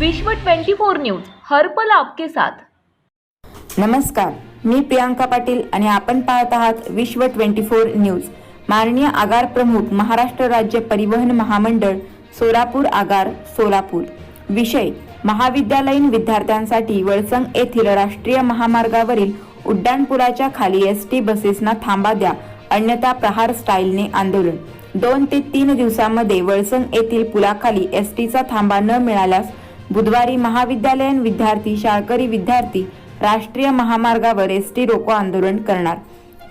विश्व 24 न्यूज हर्पल आपके साथ. नमस्कार मी प्रियांका पाटील आणि आपण पाहत आहात विश्व ट्वेंटी फोर न्यूज. माननीय आगार प्रमुख महाराष्ट्र राज्य परिवहन महामंडळ सोलापूर आगार सोलापूर. विषय महाविद्यालयीन विद्यार्थ्यांसाठी वळसंग येथील राष्ट्रीय महामार्गावरील उड्डाणपुलाच्या खाली एस टी बसेसना थांबा द्या अन्यथा प्रहार स्टाईलने आंदोलन. दोन ते तीन दिवसामध्ये वळसंग येथील पुलाखाली एस टीचा थांबा न मिळाल्यास बुधवारी महाविद्यालयीन विद्यार्थी शाळकरी विद्यार्थी राष्ट्रीय महामार्गावर एस टी रोको आंदोलन करणार.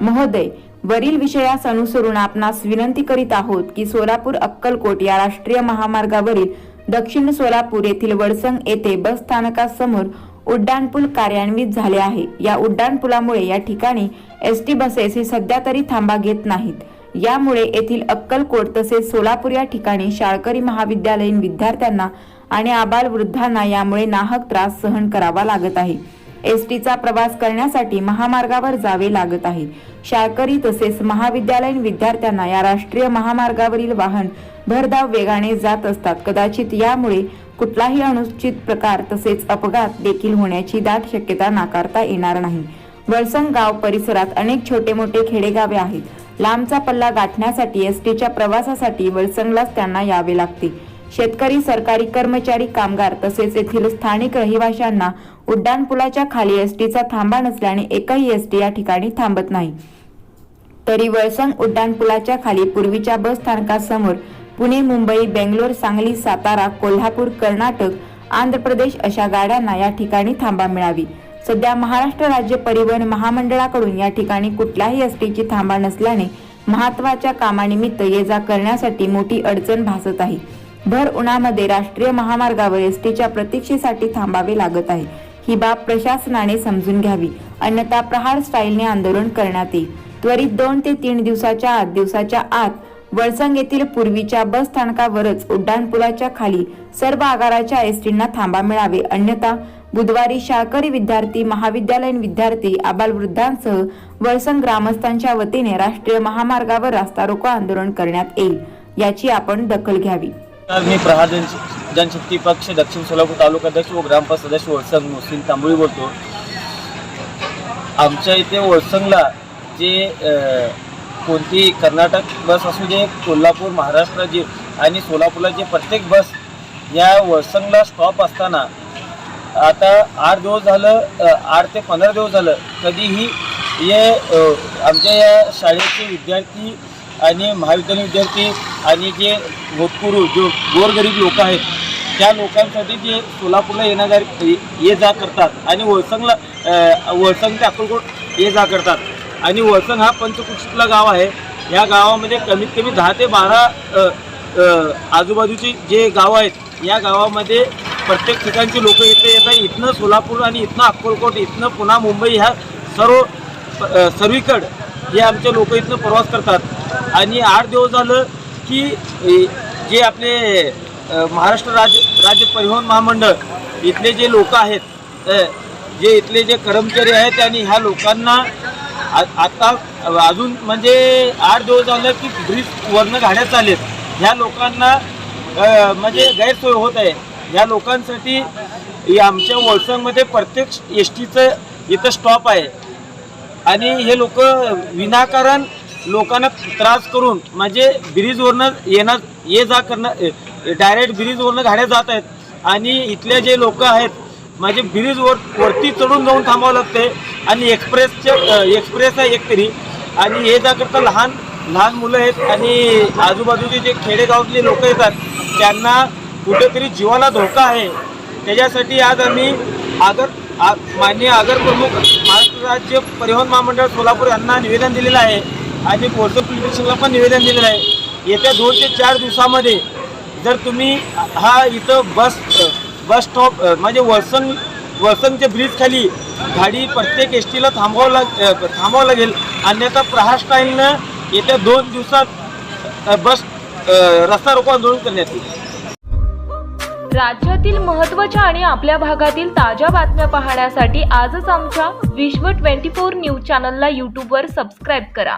महोदय वरील विषयास अनुसरून आपणास विनंती करीत आहोत की सोलापूर अक्कलकोट या राष्ट्रीय महामार्गावरील दक्षिण सोलापूर येथील वडसंग येथे बस स्थानकासमोर उड्डाणपूल कार्यान्वित झाले आहे. या उड्डाणपुलामुळे या ठिकाणी एस टी बसेस हे सध्या तरी थांबा घेत नाहीत. यामुळे येथील अक्कलकोट तसेच सोलापूर या ठिकाणी शाळकरी महाविद्यालयीन विद्यार्थ्यांना आणि आबाल वृद्धांना यामुळे नाहक त्रास सहन करावा लागत आहे. एस टीचा प्रवास करण्यासाठी महामार्गावर जावे लागत आहे. शाळकरी तसेच महाविद्यालयीन विद्यार्थ्यांना या राष्ट्रीय महामार्गावरील वाहन भरधाव वेगाने जात असतात. कदाचित यामुळे कुठलाही अनुचित प्रकार तसेच अपघात देखील होण्याची दाट शक्यता नाकारता येणार नाही. वळसंग गाव परिसरात अनेक छोटे मोठे खेडेगावे आहेत. लांबचा पल्ला गाठण्यासाठी एस टीच्या प्रवासासाठी वळसंगलाच त्यांना यावे लागते. शेतकरी सरकारी कर्मचारी कामगार तसेच येथील स्थानिक रहिवाशांना उड्डाणपुलाच्या खाली एस टीचा थांबा नसल्याने एकही एस टी या ठिकाणी थांबत नाही. तरी वळसंग उड्डाणपुलाच्या खाली पूर्वीच्या बस स्थानकासमोर पुणे मुंबई बेंगलोर सांगली सातारा कोल्हापूर कर्नाटक आंध्र प्रदेश अशा गाड्यांना या ठिकाणी थांबा मिळावी. सध्या महाराष्ट्र राज्य परिवहन महामंडळाकडून या ठिकाणी कुठल्याही एस टीची थांबा नसल्याने महत्त्वाच्या कामानिमित्त ये जा करण्यासाठी मोठी अडचण भासत आहे. भर उन्हामध्ये राष्ट्रीय महामार्गावर एस टीच्या प्रतीक्षेसाठी थांबावे लागत आहे. ही बाब प्रशासनाने समजून घ्यावी. अन्यथा प्रहार स्टाईलने आंदोलन करण्यात येईल. त्वरित दोन ते तीन दिवसाच्या आत दिवसाच्या आत वळसंग येथील पूर्वीच्या बस स्थानकावरच उड्डाणपुलाच्या खाली सर्व आगाराच्या एसटींना थांबा मिळावे. अन्यथा बुधवारी शाळकरी विद्यार्थी महाविद्यालयीन विद्यार्थी आबालवृद्धांसह वळसंग ग्रामस्थांच्या वतीने राष्ट्रीय महामार्गावर रास्ता रोको आंदोलन करण्यात येईल. याची आपण दखल घ्यावी. मी प्रहार जन जनशक्ती पक्ष दक्षिण सोलापूर तालुका अध्यक्ष व ग्रामपंचायत सदस्य वळसंग मुस्लिम तांबोळी बोलतो. आमच्या इथे वळसंगला जे कोणती कर्नाटक बस असू दे कोल्हापूर महाराष्ट्र जे आणि सोलापूरला जे प्रत्येक बस या वळसंगला स्टॉप असताना आता आठ दिवस झालं आठ ते पंधरा दिवस झालं कधीही हे आमच्या या शाळेचे विद्यार्थी आणि महाविद्यालयीन विद्यार्थी आणि जे होतकुरू जो गोरगरीब लोक आहेत त्या लोकांसाठी जे सोलापूरला येणार ये जा करतात. आणि वळसंगला वळसंग ते अक्कलकोट ये जा करतात. आणि वळसंग हा पंचकुशीतला गाव आहे. या गावामध्ये कमीत कमी दहा ते बारा आजूबाजूची जे गावं आहेत या गावामध्ये प्रत्येक ठिकाणची लोक इथे येतात. इथनं सोलापूर आणि इथनं अक्कलकोट इथनं पुन्हा मुंबई ह्या सर्व सर्वीकड हे आमचे लोक इथनं प्रवास करतात. आणि आठ दिवस झालं की जे आपले महाराष्ट्र राज्य राज्य परिवहन महामंडळ इथले जे लोक आहेत जे इथले जे कर्मचारी आहेत आणि ह्या लोकांना आ- आता अजून म्हणजे आठ दिवस झालं की ब्रिज वरनं गाड्या चालेत ह्या लोकांना म्हणजे गैरसोय होत आहे. ह्या लोकांसाठी आमच्या वळसंगमध्ये प्रत्येक एस टीचं इथं स्टॉप आहे. आणि हे लोक विनाकारण लोकांना त्रास करून म्हणजे ब्रिजवरनं येणार ये जा करणं डायरेक्ट ब्रिजवरनं गाड्या जात आहेत. आणि इथले जे लोक आहेत म्हणजे ब्रिजवर वरती चढून जाऊन थांबावं लागते आणि एक्सप्रेसच्या एक्सप्रेस आहे एक तरी. आणि ये जाकरता लहान लहान मुलं आहेत आणि आजूबाजूचे जे खेडेगावातले लोक येतात त्यांना कुठेतरी जीवाला धोका आहे. त्याच्यासाठी आज आम्ही आगर आ- माननीय आगर प्रमुख महाराष्ट्र राज्य परिवहन महामंडळ सोलापूर यांना निवेदन दिलेलं आहे. आणि पोर्टल पोलीस स्टेशनला पण निवेदन दिलेलं आहे. येत्या दोन ते चार दिवसामध्ये जर तुम्ही हा इथं बस बस स्टॉप म्हणजे वळसण वळसणच्या ब्रिजखाली गाडी प्रत्येक एस टीला थांबवावं लाग थांबावं लागेल. अन्यथा प्रहार स्टाईलनं येत्या दोन दिवसात बस रस्ता रोको आंदोलन करण्यात येईल. राज्यातील महत्त्वाच्या आणि आपल्या भागातील ताज्या बातम्या पाहण्यासाठी आजच आमच्या विश्व 24 न्यूज चॅनलला यूट्यूबवर सबस्क्राईब करा.